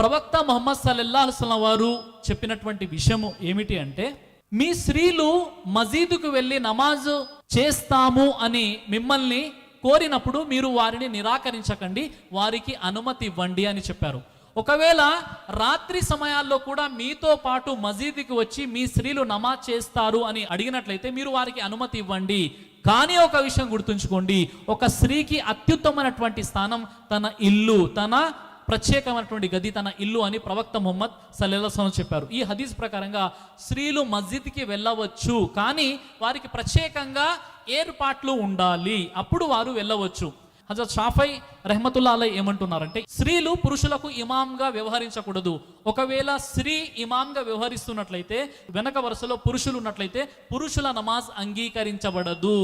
ప్రవక్త మొహమ్మద్ సల్లల్లాహుస్లం వారు చెప్పినటువంటి విషయము ఏమిటి అంటే మీ స్త్రీలు మసీదుకు వెళ్ళి నమాజ్ చేస్తాము అని మిమ్మల్ని కోరినప్పుడు మీరు వారిని నిరాకరించకండి వారికి అనుమతి ఇవ్వండి అని చెప్పారు. ఒకవేళ రాత్రి సమయాల్లో కూడా మీతో పాటు మసీదుకి వచ్చి మీ స్త్రీలు నమాజ్ చేస్తారు అని అడిగినట్లయితే మీరు వారికి అనుమతి ఇవ్వండి. కానీ ఒక విషయం గుర్తుంచుకోండి ఒక స్త్రీకి అత్యుత్తమైనటువంటి స్థానం తన ఇల్లు తన ప్రత్యేకమైనటువంటి గది తన ఇల్లు అని ప్రవక్త ముహమ్మద్ సల్లెల్లాహం చెప్పారు. ఈ హదీస్ ప్రకారంగా స్త్రీలు మస్జిద్కి వెళ్ళవచ్చు కానీ వారికి ప్రత్యేకంగా ఏర్పాట్లు ఉండాలి. అప్పుడు వారు వెళ్ళవచ్చు. హజరత్ షాఫై రెహమతుల్లా అలై ఏమంటున్నారంటే స్త్రీలు పురుషులకు ఇమాంగా వ్యవహరించకూడదు. ఒకవేళ స్త్రీ ఇమాంగా వ్యవహరిస్తున్నట్లయితే వెనక వరుసలో పురుషులు ఉన్నట్లయితే పురుషుల నమాజ్ అంగీకరించబడదు.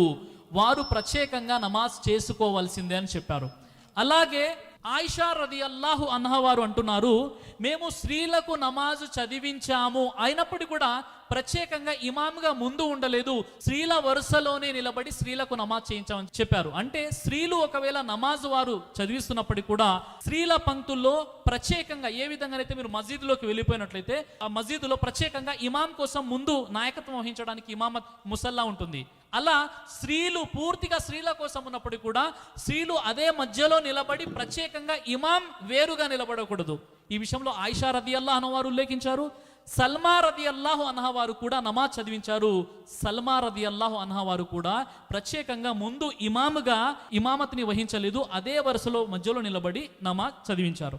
వారు ప్రత్యేకంగా నమాజ్ చేసుకోవాల్సిందే అని చెప్పారు. అలాగే ఆయిషా రది అల్లాహు అన్హా అంటున్నారు మేము స్త్రీలకు నమాజు చదివించాము. అయినప్పటికీ కూడా ప్రత్యేకంగా ఇమామ్గా ముందు ఉండలేదు. స్త్రీల వరుసలోనే నిలబడి స్త్రీలకు నమాజ్ చేయించామని చెప్పారు. అంటే స్త్రీలు ఒకవేళ నమాజ్ వారు చదివిస్తున్నప్పటికీ కూడా స్త్రీల పంక్తుల్లో ప్రత్యేకంగా ఏ విధంగానైతే మీరు మసీదులోకి వెళ్ళిపోయినట్లయితే ఆ మసీదులో ప్రత్యేకంగా ఇమాం కోసం ముందు నాయకత్వం వహించడానికి ఇమామత్ ముసల్లా ఉంటుంది. అలా స్త్రీలు పూర్తిగా స్త్రీల కోసం ఉన్నప్పుడు కూడా స్త్రీలు అదే మధ్యలో నిలబడి ప్రత్యేకంగా ఇమాం వేరుగా నిలబడకూడదు. ఈ విషయంలో ఆయిషా రది అల్లా అనవారు ఉల్లేఖించారు. సల్మా రది అల్లాహు అన్హా వారు కూడా నమాజ్ చదివించారు. సల్మా రది అల్లాహు అన్హా వారు కూడా ప్రత్యేకంగా ముందు ఇమాముగా ఇమామత్ని వహించలేదు. అదే వరుసలో మధ్యలో నిలబడి నమాజ్ చదివించారు.